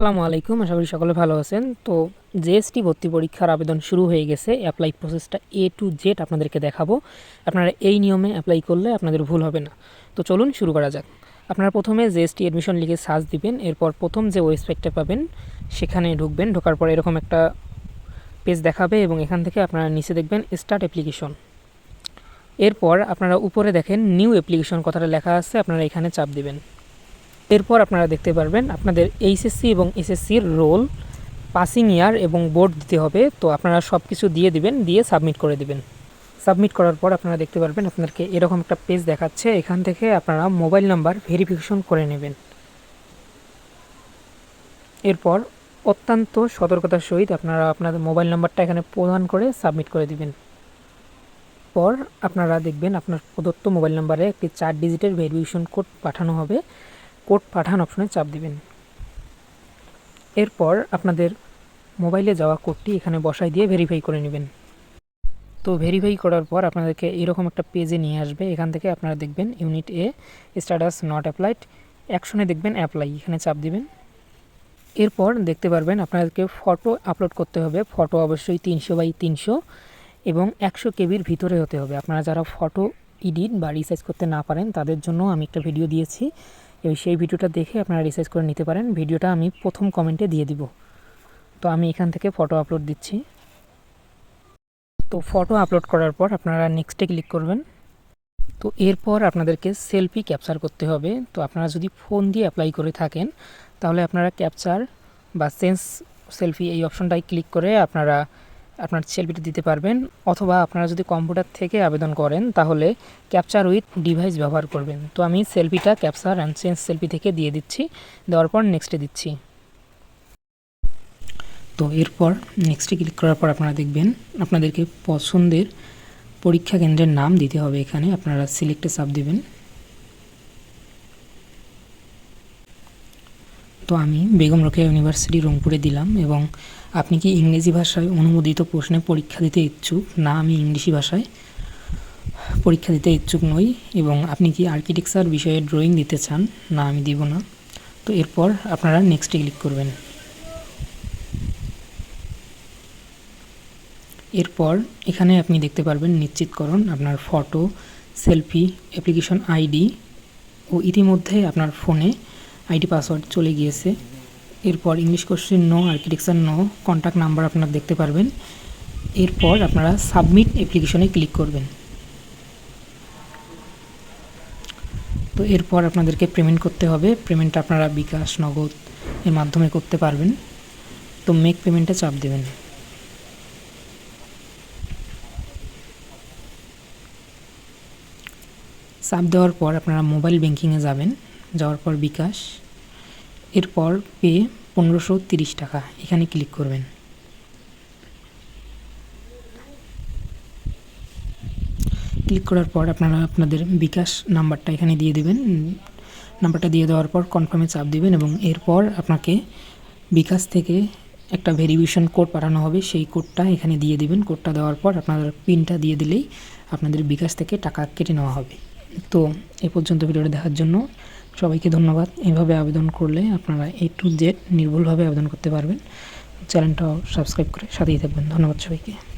আসসালামু আলাইকুম, আশা করি সকলে ভালো আছেন। তো জিএসটি ভর্তি পরীক্ষার আবেদন শুরু হয়ে গেছে। অ্যাপ্লাই প্রসেসটা এ টু জেড আপনাদেরকে দেখাবো। আপনারা এই নিয়মে অ্যাপ্লাই করলে আপনাদের ভুল হবে না। তো চলুন শুরু করা যাক। আপনারা প্রথমে জিএসটি অ্যাডমিশন লিখে সার্চ দিবেন। এরপর প্রথম যে ওয়েবসাইটটা পাবেন, সেখানে ঢুকবেন। ঢোকার পর এরকম একটা পেজ দেখাবে এবং এখান থেকে আপনারা নিচে দেখবেন স্টার্ট অ্যাপ্লিকেশন এরপর আপনারা উপরে দেখেন নিউ অ্যাপ্লিকেশন কথাটা লেখা আছে। আপনারা এখানে চাপ দিবেন। এরপর আপনারা দেখতে পারবেন আপনাদের এইচএসসি এবং এসএসসির রোল, পাসিং ইয়ার এবং বোর্ড দিতে হবে। তো আপনারা সব কিছু দিয়ে দিবেন, দিয়ে সাবমিট করে দিবেন। সাবমিট করার পর আপনারা দেখতে পারবেন আপনাদেরকে এরকম একটা পেজ দেখাচ্ছে। এখান থেকে আপনারা মোবাইল নাম্বার ভেরিফিকেশন করে নেবেন। এরপর অত্যন্ত সতর্কতার সহিত আপনারা আপনাদের মোবাইল নাম্বারটা এখানে প্রদান করে সাবমিট করে দিবেন। পর আপনারা দেখবেন আপনার প্রদত্ত মোবাইল নাম্বারে একটি চার ডিজিটের ভেরিফিকেশন কোড পাঠানো হবে। কোড পাঠান, অপশনে চাপ দিবেন। এরপর আপনাদের মোবাইলে যাওয়া কোডটি এখানে বসাই দিয়ে ভেরিফাই করে নেবেন। তো ভেরিফাই করার পর আপনাদেরকে এরকম একটা পেজে নিয়ে আসবে। এখান থেকে আপনারা দেখবেন ইউনিট এ স্ট্যাটাস নট অ্যাপ্লাইড অ্যাকশনে দেখবেন অ্যাপ্লাই এখানে চাপ দিবেন। এরপর দেখতে পারবেন আপনাদেরকে ফটো আপলোড করতে হবে। ফটো অবশ্যই তিনশো বাই তিনশো এবং একশো কেবির ভিতরে হতে হবে। আপনারা যারা ফটো এডিট বা রিসার্চ করতে না পারেন, তাদের জন্য আমি একটা ভিডিও দিয়েছি। সেই ভিডিওটা দেখে আপনারা রিসার্চ করে নিতে পারেন। ভিডিওটা আমি প্রথম কমেন্টে দিয়ে দিব। তো আমি এখান থেকে ফটো আপলোড দিচ্ছি। তো ফটো আপলোড করার পর আপনারা নেক্সটে ক্লিক করবেন। তো এরপর আপনাদেরকে সেলফি ক্যাপচার করতে হবে। তো আপনারা যদি ফোন দিয়ে অ্যাপ্লাই করে থাকেন, তাহলে আপনারা ক্যাপচার বা সেন্স সেলফি এই অপশনটাই ক্লিক করে আপনারা আপনার সেলফিটা দিতে পারবেন অথবা আপনারা যদি কম্পিউটার থেকে আবেদন করেন, তাহলে ক্যাপচার উইথ ডিভাইস ব্যবহার করবেন। তো আমি সেলফিটা ক্যাপচার অ্যান্ড চেঞ্জ সেলফি থেকে দিয়ে দিচ্ছি, দেওয়ার পর নেক্সটে দিচ্ছি। তো এরপর নেক্সটে ক্লিক করার পর আপনারা দেখবেন আপনাদেরকে পছন্দের পরীক্ষা কেন্দ্রের নাম দিতে হবে এখানে, আপনারা সিলেক্টে চাপ দেবেন। তো আমি বেগম রোকেয়া ইউনিভার্সিটি রংপুরে দিলাম এবং আপনি কি ইংরেজি ভাষায় অনুমোদিত প্রশ্নে পরীক্ষা দিতে ইচ্ছুক? না, আমি ইংলিশি ভাষায় পরীক্ষা দিতে ইচ্ছুক নই। এবং আপনি কি আর্কিটেকচার বিষয়ে ড্রয়িং দিতে চান? না, আমি দিব না। তো এরপর আপনারা নেক্সটে ক্লিক করবেন। এরপর এখানে আপনি দেখতে পারবেন নিশ্চিতকরণ, আপনার ফটো, সেলফি, অ্যাপ্লিকেশন আইডি ও ইতিমধ্যে আপনার ফোনে আইডি পাসওয়ার্ড চলে গিয়েছে। এরপর English question no architecture no contact number আপনারা দেখতে পারবেন। এরপর আপনারা সাবমিট অ্যাপ্লিকেশনে ক্লিক করবেন। তো এরপর আপনাদেরকে পেমেন্ট করতে হবে। পেমেন্ট আপনারা বিকাশ, নগদ এর মাধ্যমে করতে পারবেন। তো মেক পেমেন্টে চাপ দেবেন। চাপ দেওয়ার পর আপনারা মোবাইল ব্যাঙ্কিংয়ে যাবেন। যাওয়ার পর বিকাশ। এরপর পে পনেরোশো তিরিশ টাকা। এখানে ক্লিক করবেন। ক্লিক করার পর আপনারা আপনাদের বিকাশ নাম্বারটা এখানে দিয়ে দেবেন। নাম্বারটা দিয়ে দেওয়ার পর কনফার্মে চাপ দেবেন এবং এরপর আপনাকে বিকাশ থেকে একটা ভেরিফিকেশন কোড পাঠানো হবে। সেই কোডটা এখানে দিয়ে দিবেন। কোডটা দেওয়ার পর আপনাদের পিনটা দিয়ে দিলেই আপনাদের বিকাশ থেকে টাকা কেটে নেওয়া হবে। তো এ পর্যন্ত ভিডিওটা দেখার জন্য সবাইকে ধন্যবাদ। এইভাবে আবেদন করলে আপনারা এ টু জেড নির্ভুলভাবে আবেদন করতে পারবেন। চ্যানেলটাও সাবস্ক্রাইব করে সাথেই থাকবেন। ধন্যবাদ সবাইকে।